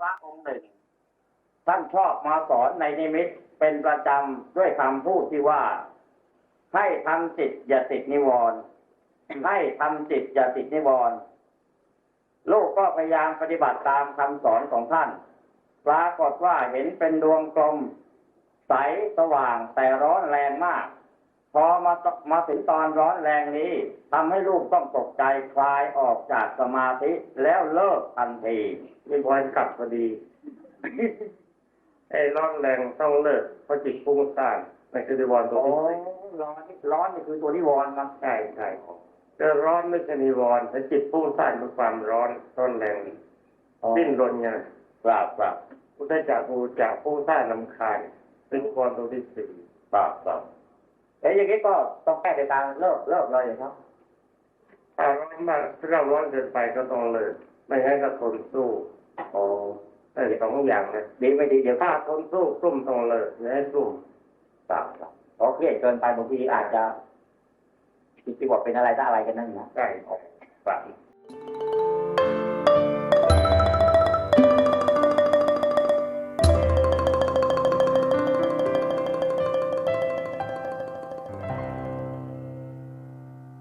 พระองค์หนึ่ง ท่านชอบมาสอนในนิมิตเป็นประจำด้วยคำพูดที่ว่า ให้ทำจิตอย่าติดนิวรณ์ให้ทำจิตอย่าติดนิวรณ์ลูกก็พยายามปฏิบัติตามคำสอนของท่าน ปรากฏว่าเห็นเป็นดวงกลม ใสสว่างแต่ร้อนแรงมาก พอมาตมาถึงตอนร้อนแรงนี้ทำให้ลูกต้องตกใจคลายออกจากสมาธิแล้วเลิกทันทีมีบอยกลับพอดีไอ้ร้อนแรงต้องเลิกเพราะจิตฟุ้งซ่านนั่นคือนิวรณ์ตัวโอ้ที่สี่ร้อนร้อนนี่คือตัวนิวรณ์ครับใช่ใช่จะร้อนไม่ใช่นิวรณ์แต่จิตฟุ้งซ่านเป็นความร้อนร้อนแรงสิ้นรนไงครับครับพุทธจักรภูจากฟุ้งซ่านลำคาญเป็นนิวรณ์ตัวที่สี่ครับครับ เอ้ยอย่างนี้ก็ต้องแก้ในการเลิกเลิกเลยครับถ้าร้อนมากถ้าเราร้อนเกินไปก็ต้องเลิกไม่งั้นก็ทนสู้โอ้ได้สองอย่างเลยดีไม่ดีเดี๋ยวถ้าทนสู้กลุ่มต้องเลิกอย่าให้กลุ่มครับครับพอเครียดเกินไปบางทีอาจจะคิดว่าเป็นอะไรถ้าอะไรกันนั่นนะใช่โอ้โห